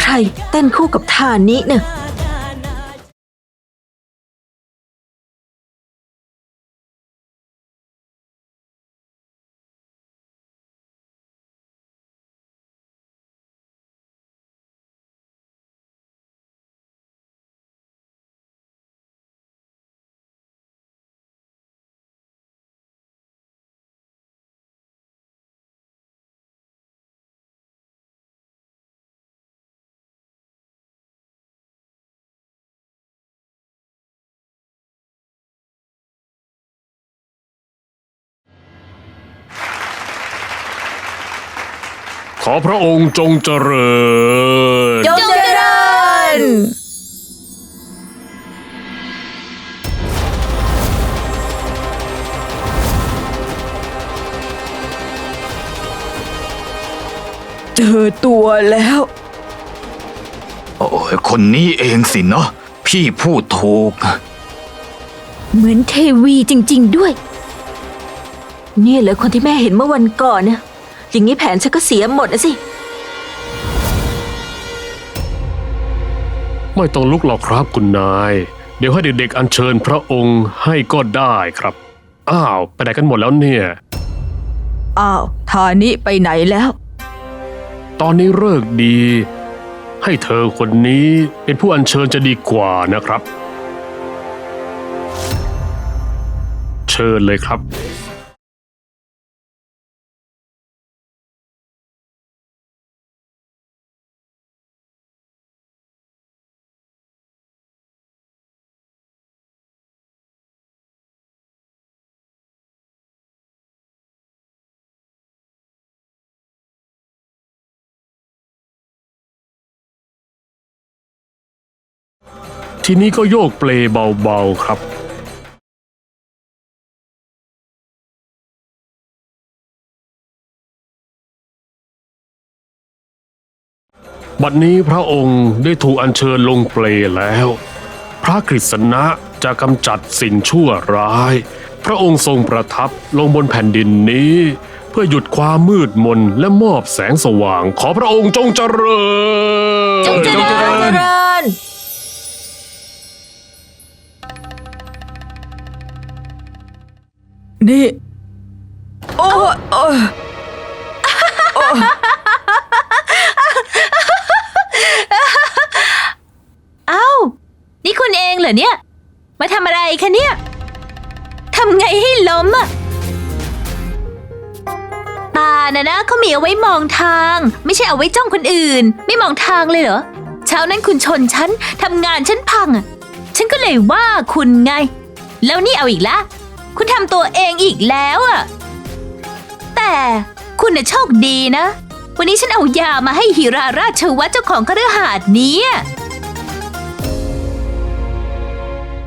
ใครเต้นคู่กับท่านี้เนี่ย ขอพระองค์จงเจริญ จงเจริญ เจอตัวแล้ว โอ้ยคนนี้เองสิเนาะพี่พูดถูก เหมือนเทวีจริง ๆ ด้วย เนี่ยเหรอคนที่แม่เห็นเมื่อวันก่อนนะ อย่างนี้แผนฉันก็เสียหมดนะสิ ไม่ต้องลุกหรอกครับคุณนาย เดี๋ยวให้เด็กๆอัญเชิญพระองค์ให้ก็ได้ครับ อ้าว ไปไหนกันหมดแล้วเนี่ย อ้าวทานิไปไหนแล้ว ตอนนี้เลิกษ์ดี ให้เธอคนนี้เป็นผู้อัญเชิญจะดีกว่านะครับ เชิญเลยครับ ทีนี้ก็โยกเปลเบาๆครับบัดนี้พระองค์ได้ถูกอัญเชิญลงเปลแล้ว พระกฤษณะจะกำจัดสิ่งชั่วร้าย พระองค์ทรงประทับลงบนแผ่นดินนี้ เพื่อหยุดความมืดมนและมอบแสงสว่าง ขอพระองค์จงเจริญ จงเจริญ เจริญนี่โอ้โอ้เอ้า นี่คุณเองเหรอเนี่ย มาทำอะไรคะเนี่ย ทำไงให้ล้มอะตานะนะเขามีเอาไว้มองทาง ไม่ใช่เอาไว้จ้องคนอื่น ไม่มองทางเลยเหรอ เช้านั้นคุณชนฉันทำงานฉันพังอะฉันก็เลยว่าคุณไง แล้วนี่เอาอีกละ คุณทำตัวเองอีกแล้วอะแต่คุณน่ะโชคดีนะ วันนี้ฉันเอายามาให้ฮิราราชวัตเจ้าของคฤหาสน์นี้อะ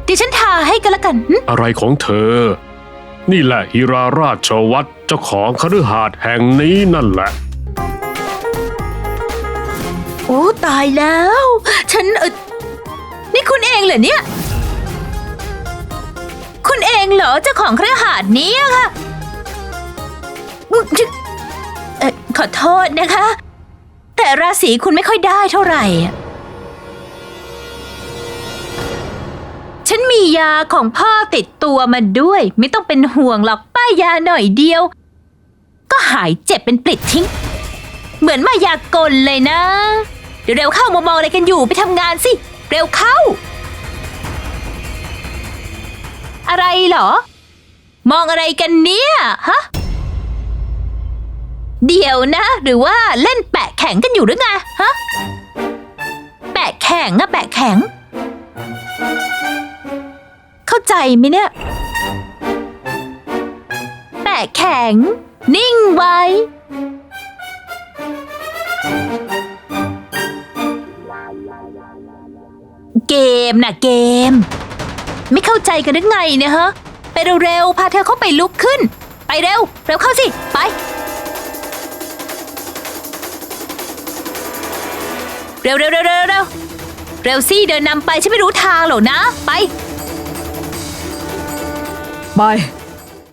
เดี๋ยวฉันทาให้กันละกันหึอะไรของเธอ นี่แหละฮิราราชวัตรเจ้าของคฤหาสน์แห่งนี้นั่นแหละ โอ้ตายแล้ว ฉันเออนี่คุณเองเหรอเนี่ย คุณเองเหรอเจ้าของเครือหาสน์นี้อะค่ะเอ่อขอโทษนะคะ แต่ราศีคุณไม่ค่อยได้เท่าไหร่ ฉันมียาของพ่อติดตัวมาด้วย ไม่ต้องเป็นห่วงหรอกป้ายยาหน่อยเดียว ก็หายเจ็บเป็นปลิดทิ้ง เหมือนมายากลเลยนะ เดี๋ยวเร็วเข้ามามองอะไรกันอยู่ไปทำงานสิ เร็วเข้า อะไรเหรอ มองอะไรกันเนี่ยฮะเดี๋ยวนะ หรือว่าเล่นแปะแข็งกันอยู่หรือไงฮะแปะแข็งอะแปะแข็ง เข้าใจไหมเนี่ย แปะแข็ง นิ่งไว้ เกมนะเกม ไม่เข้าใจกันหรือไงเนี่ยฮะ ไปเร็วๆ พาเธอเข้าไปลุกขึ้น ไปเร็ว เร็วเข้าสิ ไป เร็วเร็วเร็วเร็วเร็วเร็วสิเดินนำไปฉันไม่รู้ทางหรอกนะ ไป ไป